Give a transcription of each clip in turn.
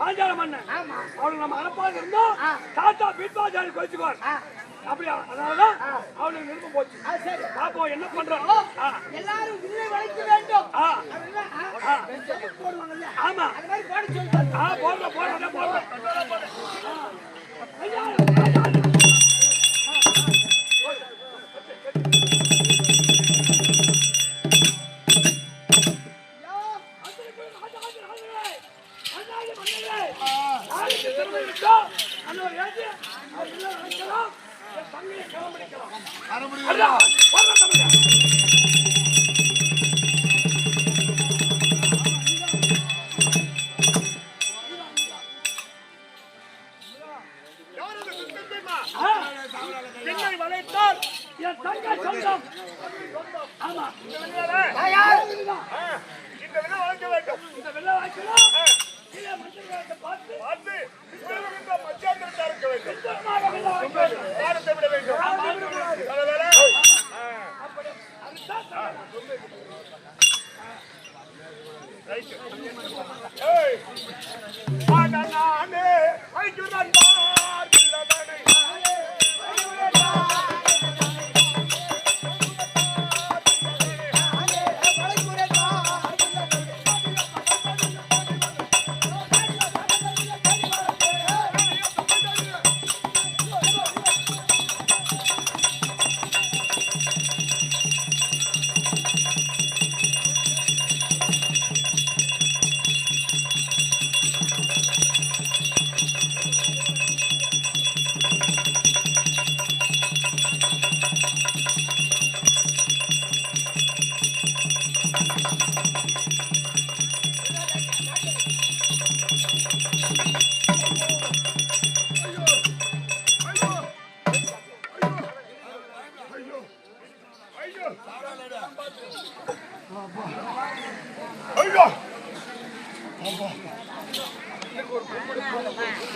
பாஞ்சால மன்னன் அவளுக்கு நம்ம அனுப்பாது இருந்தோம். தாத்தா பின்பாஜாரி குறைச்சுக்குவார் அப்படியா? அதனாலதான் அவளுக்கு விருப்பம் போச்சு. பாப்போம் என்ன பண்றோம் எல்லாரும் வில்லை வளைக்க வேண்டும். ஆமா. போடுறோம் போடுறோம் போடுறோம்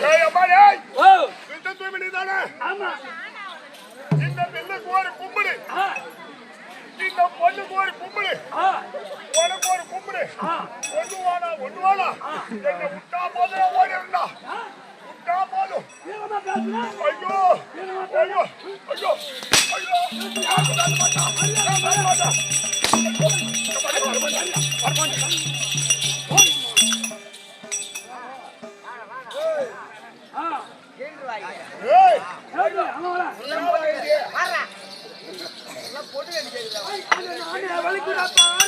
ஏய் அம்மா டேய் ஓ இந்த தூமி நீ தானே ஆமா இந்த பெண்ணுக்கு ஒரு கும்பிடு இந்த பொண்ணுக்கு ஒரு கும்பிடு உனக்கு ஒரு கும்பிடு ஒண்ணு வாடா ஒண்ணு வாடா என்ன விட்டா போதும் ஓடி இருந்தா விட்டா போதும் ஐயோ ஐயோ ஐயோ ஐயோ Segura a bola!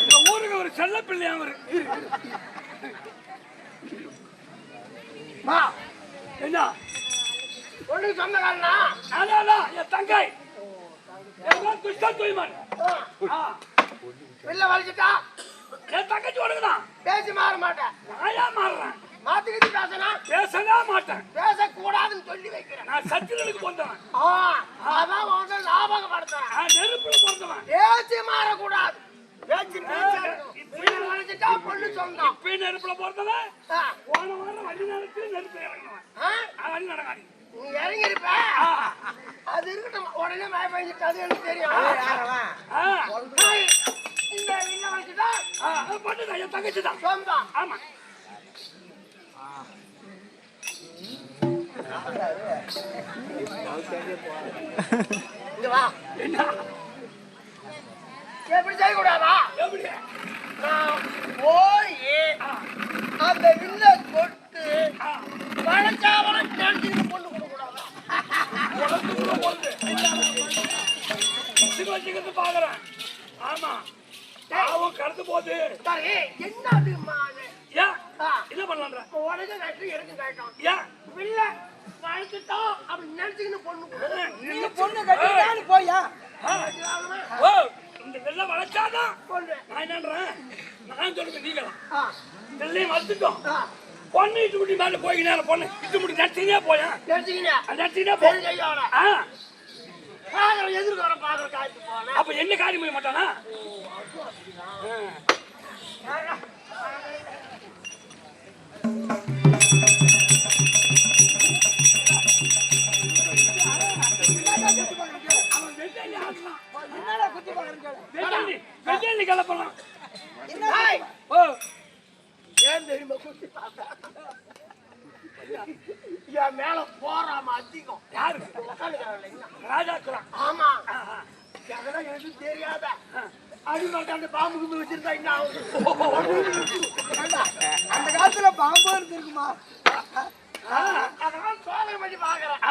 இந்த ஊருக்கு ஒரு செல்ல பிள்ளையா அவரு என்ன? ஒண்ணு சொன்னா என் தங்கை துஷ்டா தூய்மன் பிள்ளை வலிச்சுட்டா? என் தங்கச்சி ஒண்ணுதான் பேசி மாற மாட்டேன் நான் ஏன் மாறுறேன். மாத்திக்கிட்டு பேசணும் பேசவே மாட்டேன். பேசக்கூடாதுன்னு சொல்லி வைக்கிறேன். நான் சத்திரனுக்கு பிறந்தவன் ஆ, அதான் உன்னை ஞாபகப்படுத்துறேன். நான் நெருப்புல பிறந்தவன் பேச்சு மாறக்கூடாது. பேச்சு வலிச்சுட்டா பொண்ணு சொந்தம் இப்ப நெருப்புல பிறந்தவன் ஆ, போன வாரம் வண்டி நடக்கு நெருப்பு இறங்கினவன். வண்டி நடக்காது நீ இறங்கி இருப்ப அது இருக்கட்டும். உடனே மழை பெஞ்சிட்டு அது எனக்கு தெரியும். இந்த வெளில வலிச்சுட்டா ஆ, அது பண்ணுதான் என் தங்கச்சி தான். சொந்தம். ஆமா. எப்படி செய்யக்கூடாதா எப்படி போய் அந்த வில்ல தொட்டு ஆ, வளச்சாவளம் நினைச்சுட்டு பொண்ணு கொடுக்கூடாதா உலகத்துக்குள்ள போறது. பாக்குறேன் ஆமா அவன் கடந்து போகுது சரி என்னது மாது ஏன். என்ன பண்ணலான்ற உடனே நட்டு எடுத்து கேட்டோம். ஏன் வில்ல வளச்சுட்டோம் அப்படி நினைச்சுக்கின்னு பொண்ணு. நீ பொண்ணு கட்டிட்டான்னு போயா? ஓ இந்த வெள்ளை வளைச்சாதான். பொண்ணு. நான் என்னன்றேன்? நான் சொல்லுங்க நீங்களாம் வெள்ளையும் வளர்த்துட்டோம் பொண்ணு இட்டு முடி மேல போய்க்கினே பொண்ணு. இட்டு முடி நடிச்சுனே நினைச்சுக்கினே நடிச்சுனே போ. பெரிய கையோட. ஆ. பாக்குற அப்ப என்ன காரியம் செய்ய மாட்டானா? வெள்ளி ஓ. ஏன் தெரியுமா? குத்தி பார்த்தா என் மேல போறாம அதிகம் யாரு? ராஜாக்கலாம் ஆமா. அதெல்லாம் எனக்கு தெரியாத அடிமாட்ட அந்த பாம்பு கும்பி வச்சிருந்தா என்ன அந்த காலத்துல பாம்பு இருந்திருக்குமா? அதெல்லாம் சோதனை பண்ணி பாக்குறேன்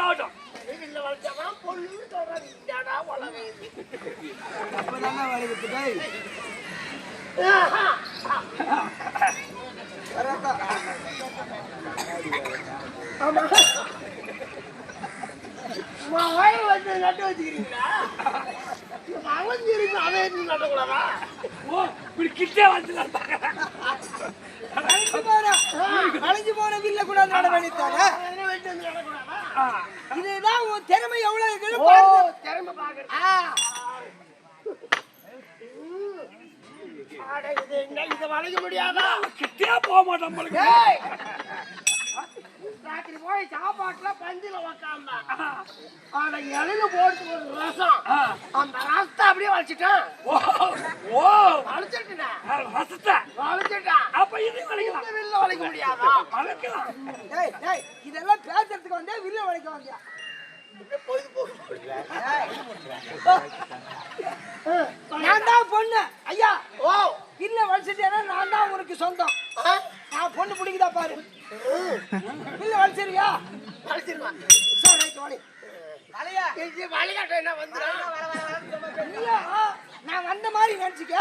ஆகட்டும். வீட்டுல வளர்த்தவன் பொண்ணு சொல்றாங்க இந்தாடா உலகம்? ஆமா. உன் வயல் வந்து நட்டு வச்சுக்கிறீங்களா? அதை எடுத்து நட்டக்கூடாதா? ஓ இப்படி கிட்டே வந்து வளைஞ்சு வளைஞ்சு போன வில்ல கூட நட வேண்டியதானே அதை வெட்டி வந்து நடக்கூடாதா இதுதான் உன் திறமை எவ்வளவு பாருங்க. திறமை பாக்குறேன் இது வளைக்க முடியாதா கிட்டே போக மாட்டான் உங்களுக்கு ஏய்! ராத்திரி போய் சாப்பாட்டுல பந்தில உக்காந்தா ஆனா இலையில போட்டு ஒரு ரசம். அந்த ரசத்தை அப்படியே வச்சுட்டேன் ஓ ஓ வளைச்சிட்டேன் ரசத்தை வளைச்சிட்டேன் அப்ப இது வளைக்கலாம் வில்ல வளைக்க முடியாதா வளைக்கலாம் டேய், டேய், இதெல்லாம் பேசுறதுக்கு வந்தே வில்ல வளைக்க வந்தியா நான் தான் பொண்ணு ஐயா ஓ வில்ல வளைச்சிட்டேன்னா நான் தான் உனக்கு சொந்தம்? நான் பொண்ணு பிடிக்குதா பாரு. வில்ல வளைச்சிருக்கியா வளைச்சிருவேன் சரி ரைட் இல்லையா? நான் வந்த மாதிரி நினைச்சுக்க.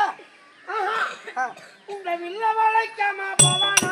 இந்த வில்ல வளைக்காம போவானா?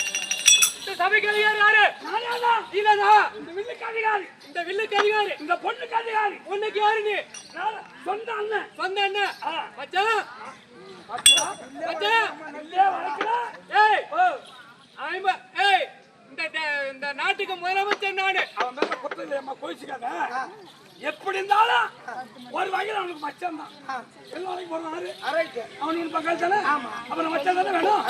இந்த சபைக்கு அதிகாரி யாரு? நீதானா? இந்த வில்லுக்கு அதிகாரி. இந்த வில்லுக்கு அதிகாரி. இந்த பொண்ணுக்கு அதிகாரி. பொண்ணுக்கு யாரு நீ? சொந்த அண்ணன். சொந்த அண்ணன். மச்சான். இந்த ட- இந்த நாட்டுக்கு முதலமைச்சர் நானு அவன் மேல குத்தம் இல்லையம்மா கோயிச்சுக்காத எப்படி இருந்தாலும் ஒரு வகையில் அவனுக்கு மச்சான் தான் எல்லா வரைக்கும் போறாரு அரைக்கு. அவனுக்கு பக்கம் தானே அப்புறம் மச்சான் தானே வேணும்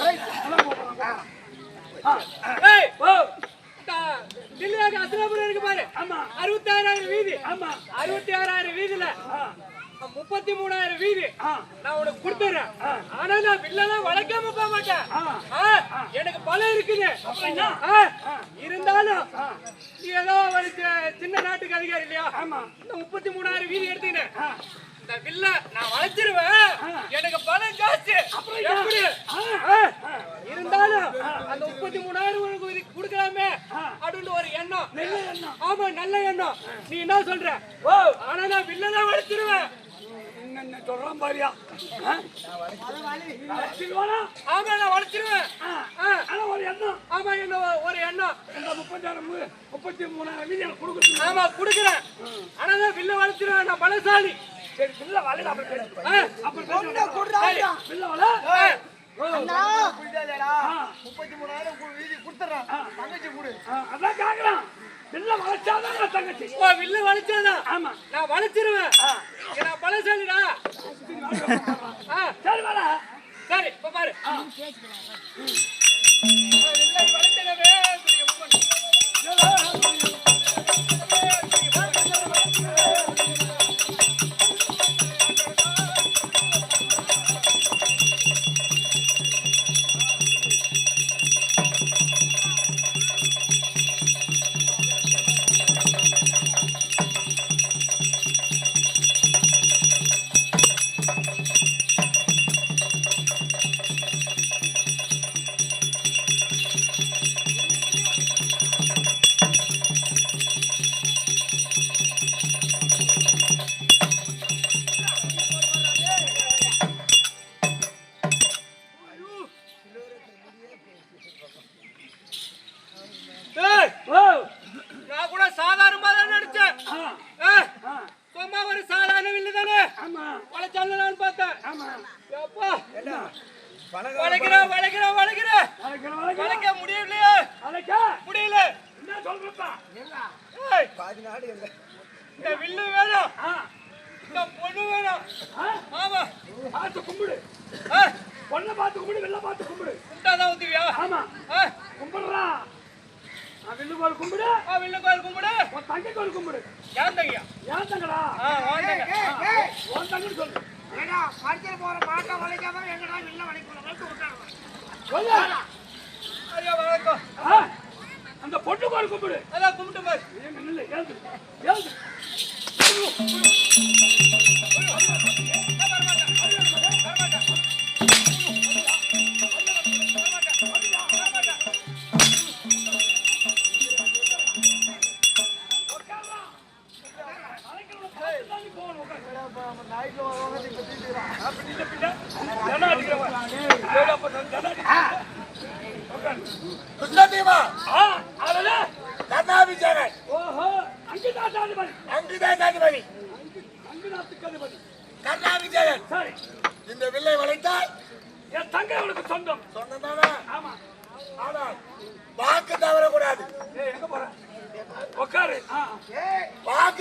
தில்லியாக அசலாபுரம் இருக்கு பாரு. ஆமா. அறுபத்தி ஆறாயிரம் வீதி. ஆமா. அறுபத்தி ஆறாயிரம் வீதியில. முப்பத்தி மூணாயிரம் வீதி. நான் உனக்கு கொடுத்துறேன். ஆனா நான் வில்லெல்லாம் வளர்க்காம போக மாட்டேன். எனக்கு பலம் இருக்குது. இருந்தாலும் நீ ஏதோ ஒரு சின்ன நாட்டுக்கு அதிகாரி இல்லையா? ஆமா. இந்த முப்பத்தி மூணாயிரம் வீதி எடுத்துக்கினேன் இந்த வில்ல நான் வளைச்சிருவேன். எனக்கு பலம் ஜாஸ்தி எப்படி? இருந்தாலும் அந்த முப்பத்தி மூணாயிரம் உனக்கு கொடுக்கலாமே? அப்படின்னு ஒரு எண்ணம். ஆமா நல்ல எண்ணம். நீ என்ன சொல்ற? ஆனா நான் வில்ல தான் வளைச்சிருவேன். சொல்றான் பாரியா? ஆமா நான் வளைச்சிருவேன். ஒரு எண்ணம். ஆமா என்ன ஒரு எண்ணம். இந்த முப்பத்தாயிரம் முப்பத்தி மூணாயிரம் கொடுக்குறது ஆமா கொடுக்குறேன். ஆனா நான் வில்ல வளைச்சிருவேன். நான் பலசாலி. சரி வில்ல வளைய அப்புறம் பேசிக்கலாம். அப்புறம் பொண்ணை கொடுறா. சரி, வில்ல வளை அண்ணா, புரியுதாடா? முப்பத்தி மூணாயிரம் கு- வீதி கொடுத்துட்றேன். தங்கச்சி கொடு. அதான் கேக்குறான். வில்ல வளைச்சாதான் தங்கச்சி. ஓ வில்ல வளைச்சாதான் ஆமா. நான் வளைச்சிருவேன் நான் பலசாலிடா சரி வர சரி இப்ப பாரு. வில்லை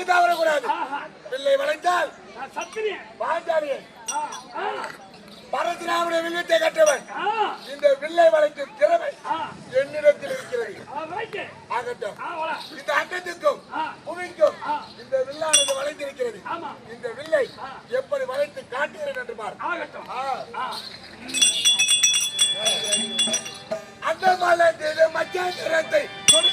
வாக்கு தவறக்கூடாது நான் சத்திரியன் பாஞ்சாலியன் பரசுராமனுடைய வில்லத்தை கற்றவன் இந்த வில்லை வளைக்கும் திறமை என்னிடத்தில் இருக்கிறது. ஆகட்டும். இந்த அண்டத்திற்கும் புவிக்கும். இந்த வில்லானது வளைந்திருக்கிறது. இந்த வில்லை எப்படி வளைத்து காட்டுகிறேன் என்று பார். அந்த மலத்திலே மச்சாந்திரத்தை கொடுத்து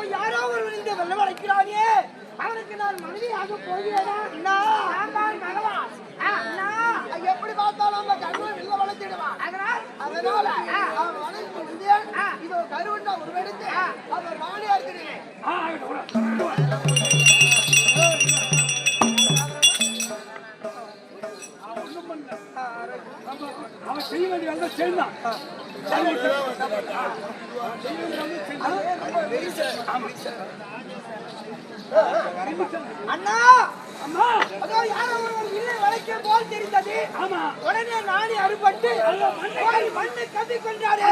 அப்ப யாரோ ஒருவன் இந்த வெள்ள வளைக்கிறானே அவனுக்கு நான் மனைவியாக போகிறேனா? அண்ணா. ஆமாம் பகவான். அண்ணா. எப்படி பார்த்தாலும் நம்ம கருவை வெளில வளைச்சிடுவான் அதனால் அதனால அவன் வளைத்து விழுந்தேன் இதோ கருவண்டா உருவெடுத்து அவர் மாலையா இருக்கிறேன் அவன் செய்ய வேண்டிய வேலை செய்தான் அண்ணா! அம்மா! அதோ யாரோ ஒருவர் வில்லை வளைக்க போல் தெரிந்தது. ஆமா. உடனே நானே அறுபட்டு மண்ணை கவி கொண்டாரு.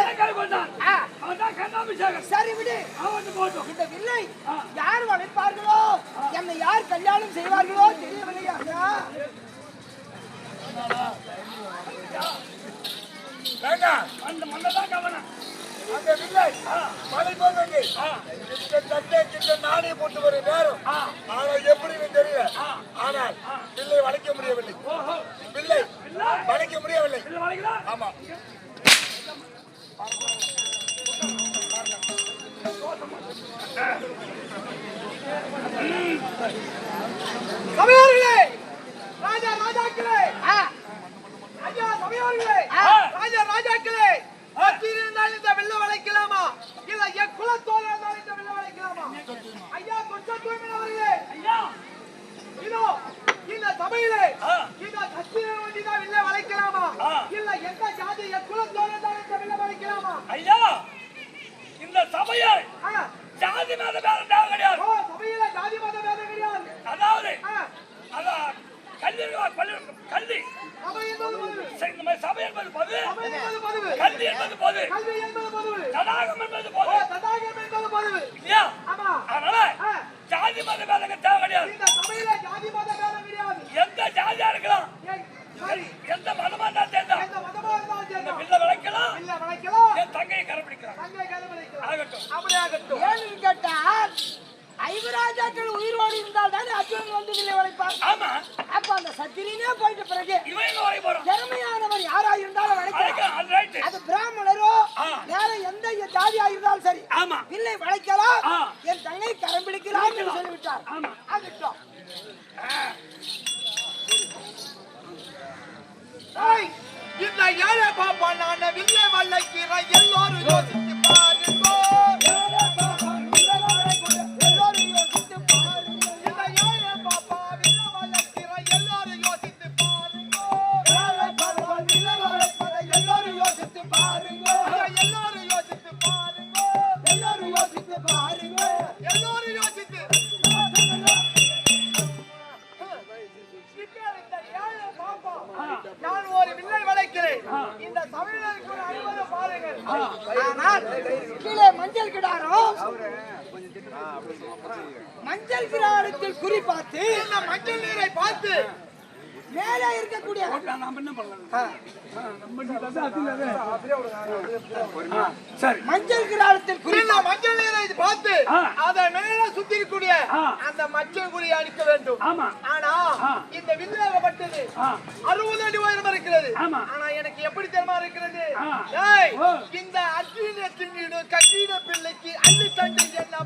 சரி விடு. போட்டோம். இந்த வில்லை யார் வளைப்பார்களோ? என்னை யார் கல்யாணம் செய்வார்களோ தெரியவில்லை அந்த மண்ணை தான் கவனம். அந்த வில்லை மலை. இந்த தட்டை கிட்ட நானே போட்டு வர நேரம். ஆனால் எப்படின்னு தெரியல. ஆனால் வில்லை வளைக்க முடியவில்லை. வில்லை. வளைக்க முடியவில்லை. ஆமா. ராஜா ராஜாக்களே! ஐயா சபையோர்களே! ராஜா ராஜாக்களே! ஆட்சியில் இருந்தால் இந்த வெள்ள வளைக்கலாமா? இல்ல என் குலத்தோட இருந்தால் இந்த வெள்ள வளைக்கலாமா ஐயா கொஞ்சம் தூய்மையாளர்களே ஐயா இதோ இந்த சபையிலே ஆ. இந்த கட்சியில் வேண்டிதான் வெள்ள வளைக்கலாமா ஆ. இல்ல எந்த ஜாதி என் குலத்தோட இருந்தால் இந்த வெள்ள வளைக்கலாமா ஐயா இந்த சபையை ஆ. ஜாதி மத பேரம் தேவை கிடையாது ஓ சபையில ஜாதி மத பேதம் கிடையாது அதாவது ஆ. அதான் கல்வி இருக்கா, பள்ளி கல்வி சபை என்பது பொது சரி, இந்த மாதிரி சபை என்பது பொது சபை என்பது பொது கல்வி என்பது பொது கல்வி என்பது பொது தடாகம் என்பது ஓ பொது ததாகம் என்பது பொது இல்லையா ஆமா அதனால ஆ. ஜாதி மத பேதங்க தேவை கிடையாது இந்த சபையில ஜாதி மத பேதம் கிடையாது எந்த ஜாதியா இருக்கலாம் ஏய், சரி எந்த மதமா இருந்தாலும் சேர்ந்தா எந்த மதமா இருந்தாலும் இந்த சரி பிள்ளை விளக்கலாம் இல்ல வளைக்கலாம் என் தங்கையை கடைபிடிக்கிறான் தங்கை கதை வளைக்கலாம் ஆகட்டும் அப்படி ஆகட்டும் ஏன்னு கேட்டால் ஐவராஜாக்கள் உயிரோடு ஆமா. அப்ப அந்த போயிட்ட பிறகு இவன் எங்க வரை போறான்? திறமையானவர் யாரா இருந்தாலும் வளைக்கலாம் வளைக்கலாம், அது ரைட்டு அது பிராமணரோ ஆ. வேற எந்த ஜாதியா இருந்தாலும் சரி. ஆமா. வில்லை வளைக்கலாம். ஆ. என் தங்கை கரம் என்று சொல்லிவிட்டார். ஆமா. ஆகட்டும். ஏய், இந்த ஏழை பாப்பா நான் வில்லை வளைக்கிறேன் எல்லாரும் யோசிச்சு பாருங்க. இருக்கக்கூடிய நாம என்ன பண்ணலாம்? நம்ம ஆ, சரி. மஞ்சள் கிராடத்தில் குறி இந்த மஞ்சள் நீரை பார்த்து ஆ. அதை மேல சுத்தி இருக்கக்கூடிய ஆ. அந்த மஞ்சள் குறி அடிக்க வேண்டும். ஆமா. ஆனா. இந்த வில்லாகப்பட்டது அறுபது அடி உயரம் இருக்கிறது. ஆனா எனக்கு எப்படி தெரியுமா இருக்கிறது. இந்த அர்ஜுன திங்கிடு கட்டிட பிள்ளைக்கு அள்ளி தண்டு என்ன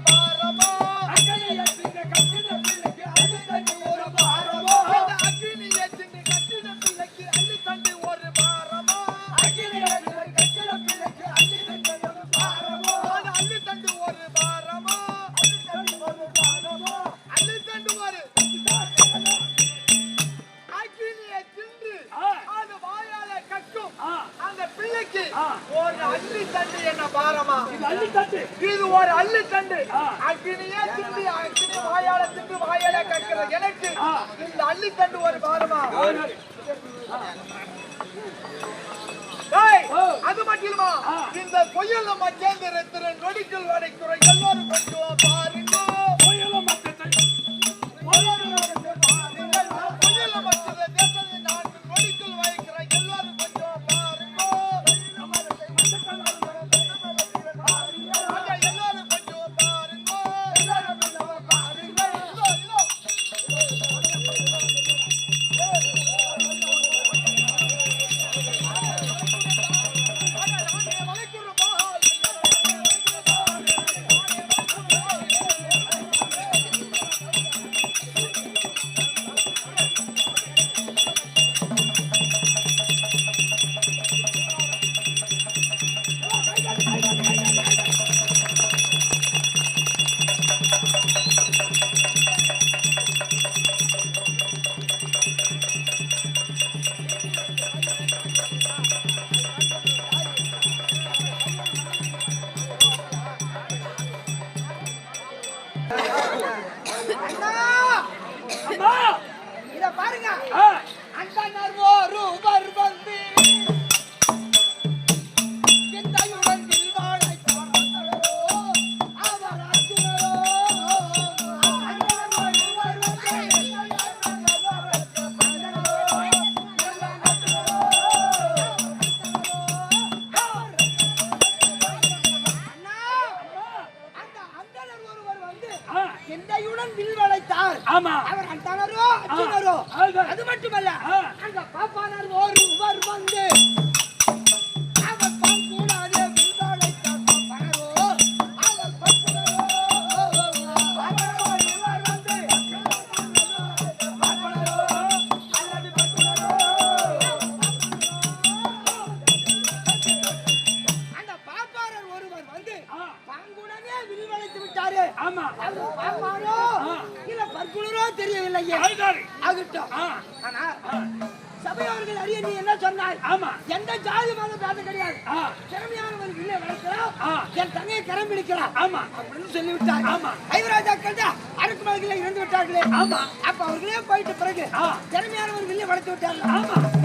வந்து என்னையுடன் வில் வளைத்தார் ஆமா. அவர் அந்தனரோ அது மட்டுமல்ல அந்த பாப்பானார் ஒருவர் வந்து ஐவராஜாக்கள் தான் அருக்குமலைகளை இறந்து விட்டார்களே. ஆமா. அப்ப அவர்களே போயிட்ட பிறகு திறமையானவர்களே வளர்த்து விட்டார்கள்? ஆமா.